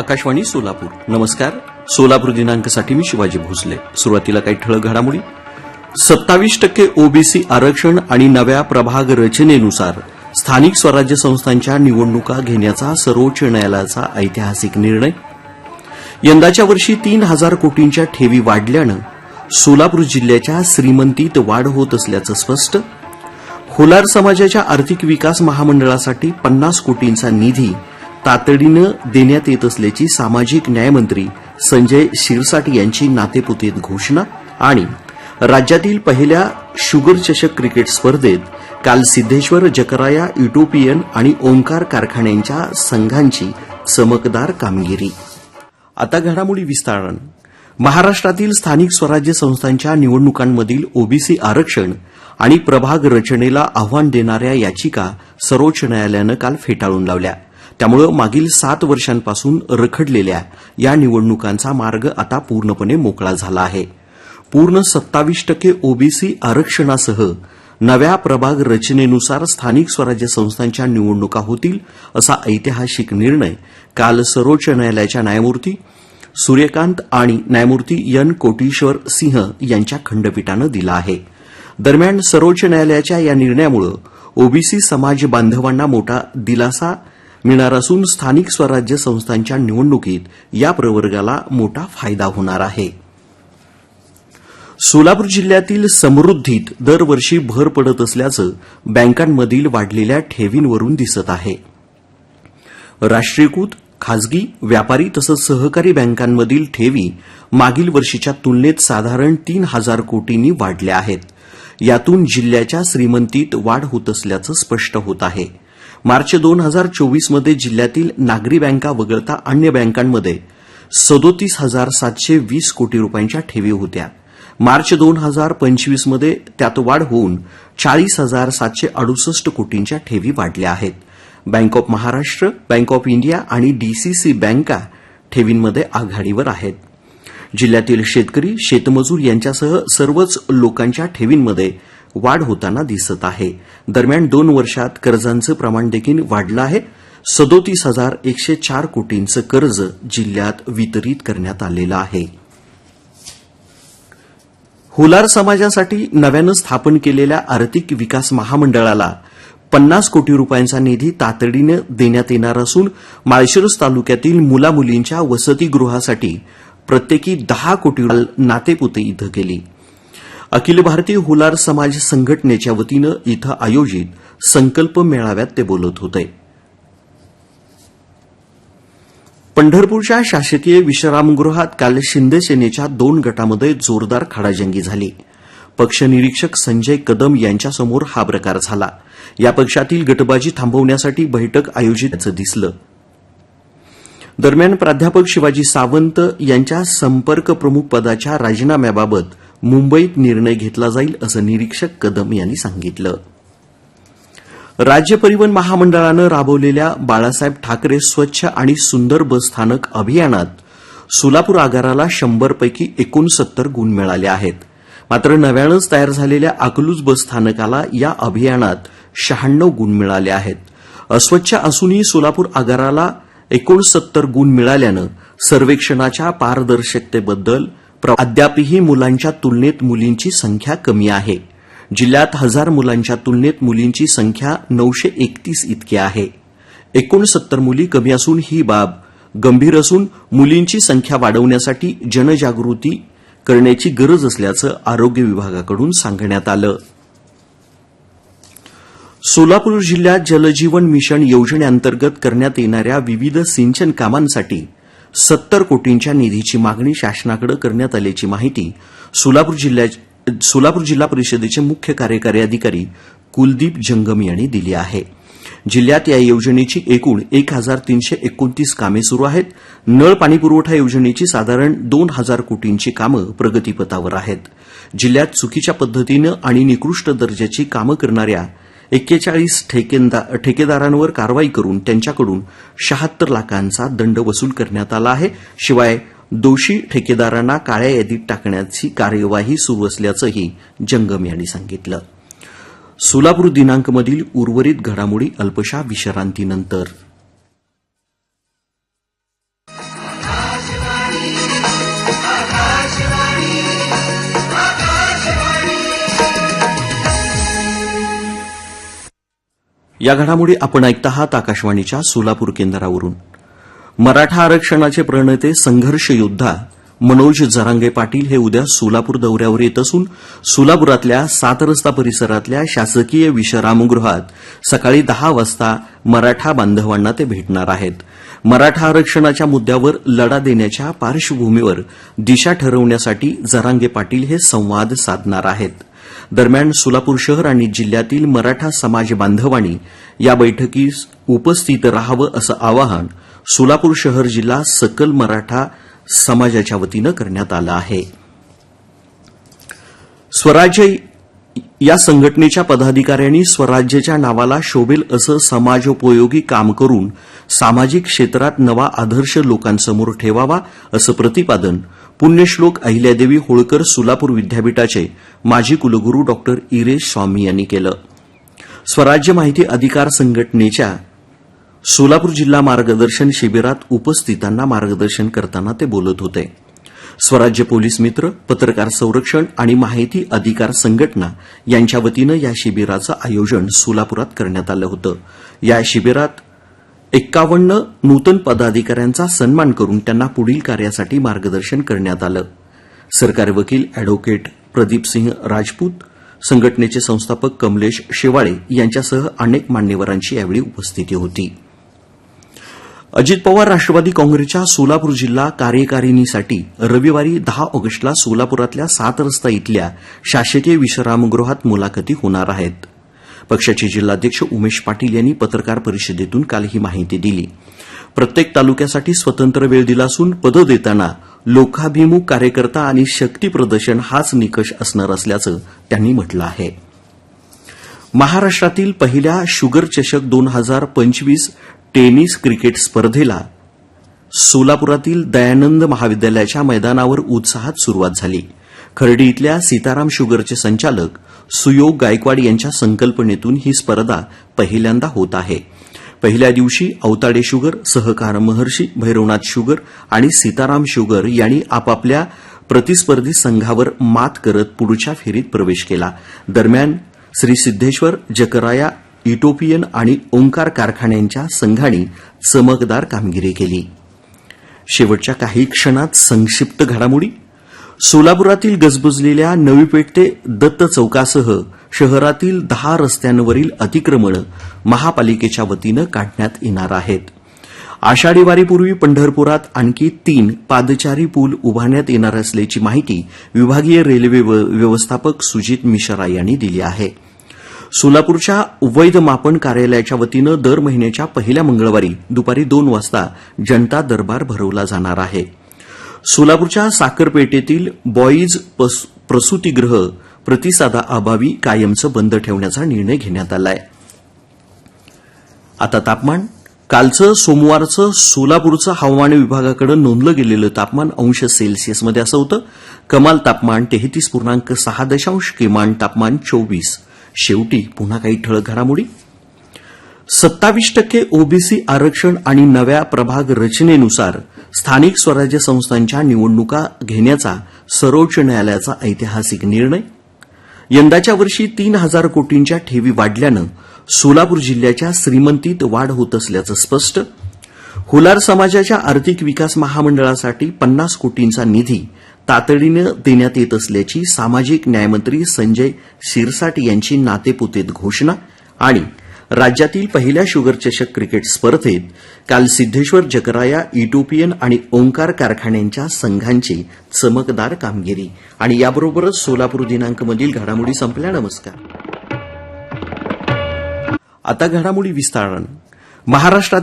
आकाशवाणी सोलापूर. नमस्कार. सोलापूर दिनांकसाठी मी शिवाजी भोसले. सुरुवातीला काही ठळक घडामोडी. सत्तावीस टक्के ओबीसी आरक्षण आणि नव्या प्रभाग रचनेनुसार स्थानिक स्वराज्य संस्थांच्या निवडणुका घेण्याचा सर्वोच्च न्यायालयाचा ऐतिहासिक निर्णय. यंदाच्या वर्षी तीन हजार कोटींच्या ठेवी वाढल्यानं सोलापूर जिल्ह्याच्या श्रीमंतीत वाढ होत असल्याचं स्पष्ट. होलार समाजाच्या आर्थिक विकास महामंडळासाठी पन्नास कोटींचा निधी तातडीनं देण्यात येत असल्याची सामाजिक न्यायमंत्री संजय शिरसाट यांची नातेपुतीत घोषणा आणि राज्यातील पहिल्या शुगर चषक क्रिकेट स्पर्धेत काल सिद्धेश्वर जकराया युटोपियन आणि ओंकार कारखान्यांच्या संघांची चमकदार कामगिरी. आता घडामोडी विस्तारण. महाराष्ट्रातील स्थानिक स्वराज्य संस्थांच्या निवडणुकांमधील ओबीसी आरक्षण आणि प्रभाग रचनेला आव्हान देणाऱ्या याचिका सर्वोच्च न्यायालयानं काल फेटाळून लावल्या. त्यामुळे मागील सात वर्षांपासून रखडलेल्या या निवडणुकांचा मार्ग आता पूर्णपणे मोकळा झाला आहे. पूर्ण सत्तावीस टक्के ओबीसी आरक्षणासह नव्या प्रभाग रचनेनुसार स्थानिक स्वराज्य संस्थांच्या निवडणुका होतील असा ऐतिहासिक निर्णय काल सर्वोच्च न्यायालयाच्या न्यायमूर्ती सूर्यकांत आणि न्यायमूर्ती एन कोटीश्वर सिंह यांच्या खंडपीठानं दिला आहे. दरम्यान सर्वोच्च न्यायालयाच्या या निर्णयामुळे ओबीसी समाज बांधवांना मोठा दिलासा मिळणार असून स्थानिक स्वराज्य संस्थांच्या निवडणुकीत या प्रवर्गाला मोठा फायदा होणार आहे. सोलापूर जिल्ह्यातील समृद्धीत दरवर्षी भर पडत असल्याचं बँकांमधील वाढलेल्या ठेवींवरून दिसत आहे. राष्ट्रीयकृत खाजगी व्यापारी तसंच सहकारी बँकांमधील ठेवी मागील वर्षीच्या तुलनेत साधारण तीन हजार कोटींनी वाढल्या आहेत. यातून जिल्ह्याच्या श्रीमंतीत वाढ होत असल्याचं स्पष्ट होत आहे. मार्च दोन हजार चोवीसमध्ये जिल्ह्यातील नागरी बँका वगळता अन्य बँकांमध्ये सदोतीस हजार सातशे वीस कोटी रुपयांच्या ठेवी होत्या. मार्च दोन हजार पंचवीसमध्ये त्यात वाढ होऊन चाळीस हजार सातशे अडुसष्ट कोटींच्या ठेवी वाढल्या आहेत. Bank of Maharashtra bank of India आणि डीसीसी बँका ठेवींमध्ये आघाडीवर आहेत. जिल्ह्यातील शेतकरी शेतमजूर यांच्यासह सर्वच लोकांच्या ठेवींमध्ये वाढ होताना दिसत आहे. दरम्यान दोन वर्षात कर्जांचं प्रमाण देखील वाढलं आहे. सदोतीस हजार एकशे चार कोटींचं कर्ज जिल्ह्यात वितरित करण्यात आलेलं आहे. होलार समाजासाठी नव्यानं स्थापन केलेल्या आर्थिक विकास महामंडळाला पन्नास कोटी रुपयांचा निधी तातडीनं देण्यात येणार असून माळशिरस तालुक्यातील मुलामुलींच्या वसतिगृहासाठी प्रत्येकी दहा कोटी नातेपुते इथं गेली. अखिल भारतीय हुलार समाज संघटनेच्या वतीनं इथं आयोजित संकल्प मेळाव्यात ते बोलत होते. पंढरपूरच्या शासकीय विश्रामगृहात काल शिंदे सेनेच्या दोन गटामध्ये जोरदार खडाजंगी झाली. पक्ष निरीक्षक संजय कदम यांच्यासमोर हा प्रकार झाला. या पक्षातील गटबाजी थांबवण्यासाठी बैठक आयोजित दिसलं. दरम्यान प्राध्यापक शिवाजी सावंत यांच्या संपर्क प्रमुख पदाच्या राजीनाम्याबाबत मुंबईत निर्णय घेतला जाईल असं निरीक्षक कदम यांनी सांगितलं. राज्य परिवहन महामंडळानं राबवलेल्या बाळासाहेब ठाकरे स्वच्छ आणि सुंदर बसस्थानक अभियानात सोलापूर आगाराला शंभरपैकी एकोणसत्तर गुण मिळाले आहेत. मात्र नव्यानंच तयार झालेल्या अकलूज बसस्थानकाला या अभियानात शहाण्णव गुण मिळाले आहेत. अस्वच्छ असूनही सोलापूर आगाराला एकोणसत्तर गुण मिळाल्यानं सर्वेक्षणाच्या पारदर्शकतेबद्दल अद्यापही मुलांच्या तुलनेत मुलींची संख्या कमी आहे. जिल्ह्यात हजार मुलांच्या तुलनेत मुलींची संख्या नऊशे एकतीस इतकी आहे. एकोणसत्तर मुली कमी असून ही बाब गंभीर असून मुलींची संख्या वाढवण्यासाठी जनजागृती करण्याची गरज असल्याचं आरोग्य विभागाकडून सांगण्यात आलं. सोलापूर जिल्ह्यात जलजीवन मिशन योजनेअंतर्गत करण्यात येणाऱ्या विविध सिंचन कामांसाठी सत्तर कोटींच्या निधीची मागणी शासनाकडे करण्यात आल्याची माहिती सोलापूर जिल्ह्या सोलापूर जिल्हा परिषदेचे मुख्य कार्यकारी अधिकारी कुलदीप जंगम यांनी दिली आहे. जिल्ह्यात या योजनेची एकूण एक हजार तीनशे एकोणतीस कामे सुरू आहेत. नळ पाणीपुरवठा योजनेची साधारण दोन हजार कोटींची कामं प्रगतीपथावर आहेत. जिल्ह्यात चुकीच्या पद्धतीनं आणि निकृष्ट दर्जाची कामं करणाऱ्या एक्केचाळीस ठेकेदारांवर कारवाई करून त्यांच्याकडून शहात्तर लाखांचा दंड वसूल करण्यात आला आहे. शिवाय दोषी ठेकेदारांना काळ्या यादीत टाकण्याची कार्यवाही सुरू असल्याचंही जंगम यांनी सांगितलं. सोलापूर दिनांकमधील उर्वरित घडामोडी अल्पशा विश्रांतीनंतर या घडामोडी आपण ऐकत आहात आकाशवाणीच्या सोलापूर केंद्रावरून. मराठा आरक्षणाचे प्रणेते संघर्ष योद्धा मनोज जरांगे पाटील हे उद्या सोलापूर दौऱ्यावर येत असून सोलापुरातल्या सात रस्ता परिसरातल्या शासकीय विश्रामगृहात सकाळी दहा वाजता मराठा बांधवांना ते भेटणार आहेत. मराठा आरक्षणाच्या मुद्द्यावर लढा देण्याच्या पार्श्वभूमीवर दिशा ठरवण्यासाठी जरांगे पाटील हे संवाद साधणार आहेत. दरम्यान सोलापूर शहर आणि जिल्ह्यातील मराठा समाज बांधवांनी या बैठकीस उपस्थित राहावं असं आवाहन सोलापूर शहर जिल्हा सकल मराठा समाजाच्या वतीनं करण्यात आलं आहे. स्वराज्य या संघटनेच्या पदाधिकाऱ्यांनी स्वराज्याच्या नावाला शोभेल असं समाजोपयोगी काम करून सामाजिक क्षेत्रात नवा आदर्श लोकांसमोर ठेवावा असं प्रतिपादन पुण्यश्लोक अहिल्यादेवी होळकर सोलापूर विद्यापीठाचे माजी कुलगुरू डॉक्टर इरेश स्वामी यांनी केलं. स्वराज्य माहिती अधिकार संघटनेच्या सोलापूर जिल्हा मार्गदर्शन शिबिरात उपस्थितांना मार्गदर्शन करताना ते बोलत होते. स्वराज्य पोलीस मित्र पत्रकार संरक्षण आणि माहिती अधिकार संघटना यांच्या वतीनं या शिबिराचं आयोजन सोलापुरात करण्यात आलं होतं. या शिबिरात एक्कावन्न नूतन पदाधिकाऱ्यांचा सन्मान करून त्यांना पुढील कार्यासाठी मार्गदर्शन करण्यात आलं. सरकारी वकील अॅडव्होकेट प्रदीपसिंह राजपूत संघटनेचे संस्थापक कमलेश शेवाळे यांच्यासह अनेक मान्यवरांची यावेळी उपस्थिती होती. अजित पवार राष्ट्रवादी काँग्रेसच्या सोलापूर जिल्हा कार्यकारिणीसाठी रविवारी दहा ऑगस्टला सोलापुरातल्या सात रस्ता इथल्या शासकीय विश्रामगृहात मुलाखती होणार आहेत. पक्षाचे जिल्हाध्यक्ष उमेश पाटील यांनी पत्रकार परिषदेतून काल ही माहिती दिली. प्रत्येक तालुक्यासाठी स्वतंत्र वेळ दिला असून पदं देताना लोकाभिमुख कार्यकर्ता आणि शक्ती प्रदर्शन हाच निकष असणार असल्याचं त्यांनी म्हटलं आहे. महाराष्ट्रातील पहिल्या शुगर चषक दोन हजार पंचवीस टेनिस क्रिकेट स्पर्धेला सोलापुरातील दयानंद महाविद्यालयाच्या मैदानावर उत्साहात सुरुवात झाली. खर्डी इथल्या सीताराम शुगरचे संचालक सुयोग गायकवाड यांच्या संकल्पनेतून ही स्पर्धा पहिल्यांदा होत आहे. पहिल्या दिवशी अवताडे शुगर सहकार महर्षी भैरवनाथ शुगर आणि सीताराम शुगर यांनी आपापल्या प्रतिस्पर्धी संघावर मात करत पुढच्या फेरीत प्रवेश केला. दरम्यान श्री सिद्धेश्वर जकराया इटोपियन आणि ओंकार कारखान्यांच्या संघाने चमकदार कामगिरी केली. शेवटच्या काही क्षणात संक्षिप्त घडामोडी. सोलापुरातील गजबजलेल्या नवी पेठ ते दत्त चौकासह शहरातील दहा रस्त्यांवरील अतिक्रमणं महापालिकेच्या वतीनं काढण्यात येणार आहेत. आषाढी वारीपूर्वी पंढरपुरात आणखी तीन पादचारी पूल उभारण्यात येणार असल्याची माहिती विभागीय रेल्वे व्यवस्थापक सुजित मिश्रा यांनी दिली आहे. सोलापूरच्या वैध मापन कार्यालयाच्या वतीनं दर महिन्याच्या पहिल्या मंगळवारी दुपारी दोन वाजता जनता दरबार भरवला जाणार आहे. सोलापूरच्या साखरपेठेतील बॉईज प्रसूतीगृह प्रतिसादाअभावी कायमचं बंद ठेवण्याचा निर्णय घेण्यात आला आहे आता तापमान कालचं सोमवारचं सोलापूरचं हवामान विभागाकडे नोंदलं गेलेलं तापमान अंश सेल्सिअसमध्ये असं होतं. कमाल तापमान तेहतीस पूर्णांक सहा दशांश किमान तापमान चोवीस. शेवटी पुन्हा काही ठळक घडामोडी? सत्तावीस टक्के ओबीसी आरक्षण आणि नव्या प्रभाग रचनेनुसार स्थानिक स्वराज्य संस्थांच्या निवडणुका घेण्याचा सर्वोच्च न्यायालयाचा ऐतिहासिक निर्णय? यंदाच्या वर्षी तीन हजार कोटींच्या ठेवी वाढल्यानं सोलापूर जिल्ह्याच्या श्रीमंतीत वाढ होत असल्याचं स्पष्ट. होलार समाजाच्या आर्थिक विकास महामंडळासाठी पन्नास कोटींचा निधी तातडीनं देण्यात येत असल्याची सामाजिक न्यायमंत्री संजय शिरसाट यांची नातेपुतेत घोषणा आणि राज्यातील पहिल्या शुगर चषक क्रिकेट स्पर्धेत काल सिद्धेश्वर जकराया इटोपियन आणि ओंकार कारखान्यांच्या संघांची चमकदार कामगिरी. आणि याबरोबरच सोलापूर दिनांकमधील घडामोडी संपल्या. नमस्कार. आता घडामोडी विस्तारण महाराष्ट्रात